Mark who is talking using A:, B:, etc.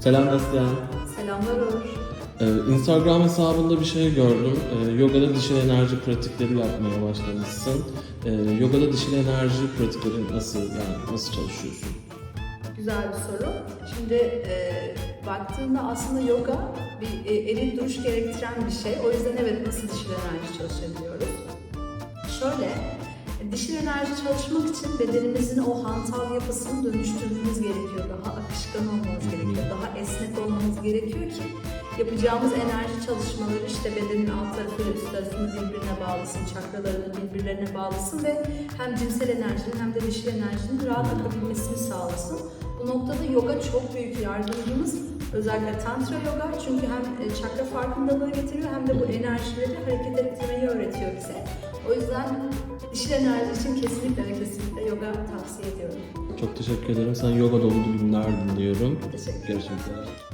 A: Selam Neslihan.
B: Selamlar Uğur.
A: Ee, Instagram hesabında bir şey gördüm. Ee, yogada dişil enerji pratikleri yapmaya başlamışsın. Ee, yogada dişil enerji pratikleri nasıl yani nasıl çalışıyorsun?
B: Güzel bir soru. Şimdi e, baktığında aslında yoga bir e, eril duruş gerektiren bir şey. O yüzden evet nasıl dişil enerji çalışabiliyoruz? Şöyle, dişil enerji çalışmak için bedenimizin o hantal yapısını dönüştürmemiz gerekiyor. Daha akışkan olmamız gerekiyor. Daha esnek olmamız gerekiyor ki yapacağımız enerji çalışmaları işte bedenin alt tarafıyla üst tarafını birbirine bağlasın, çakralarını birbirlerine bağlasın ve hem cinsel enerjinin hem de dişil enerjinin rahat akabilmesini sağlasın. Bu noktada yoga çok büyük yardımcımız. Özellikle tantra yoga çünkü hem e, çakra farkındalığı getiriyor hem de bu enerjileri hareket ettirmeyi öğretiyor bize. O yüzden dişil enerji için kesinlikle ve kesinlikle yoga tavsiye ediyorum.
A: Çok teşekkür ederim. Sen yoga dolu günler diliyorum.
B: Teşekkür ederim.
A: Görüşmek üzere.